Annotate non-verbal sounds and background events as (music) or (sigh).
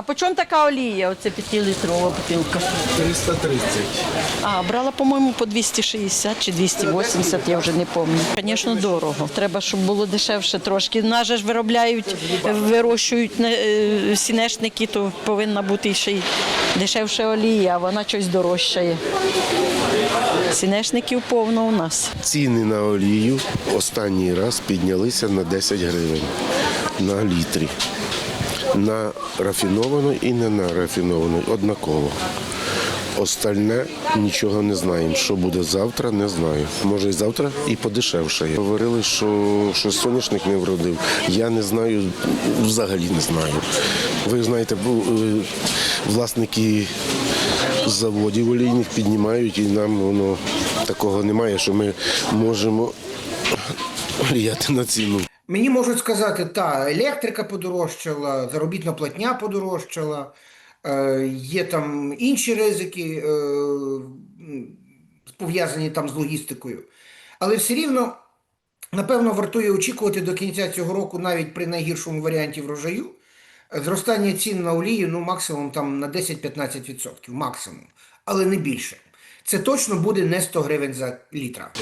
А по чому така олія? Оце 5-літрова бутилка. 330. А, брала, по-моєму, по 260 чи 280, я вже не пам'ятаю. Звісно, дорого. Треба, щоб було дешевше трошки. Нас же ж виробляють, вирощують е, сінешники, то повинна бути ще й дешевша олія, а вона щось дорожчає. Сінешників повно у нас. Ціни на олію останній раз піднялися на 10 гривень на літрі. На рафіновану і не на рафіновану, однаково. Остальне нічого не знаємо. Що буде завтра, не знаю. Може і завтра і подешевшає. Говорили, що, що соняшник не вродив. Я не знаю, взагалі не знаю. Ви знаєте, е, власники заводів олійних піднімають, і нам воно такого немає, що ми можемо (clears throat) влияти на ціну. Мені можуть сказати, та електрика подорожчала, заробітна платня подорожчала, е, є там інші ризики, е, пов'язані там з логістикою. Але все рівно, напевно, вартує очікувати до кінця цього року, навіть при найгіршому варіанті врожаю, зростання цін на олію ну, максимум там, на 10-15%, максимум, але не більше. Це точно буде не 100 гривень за літра.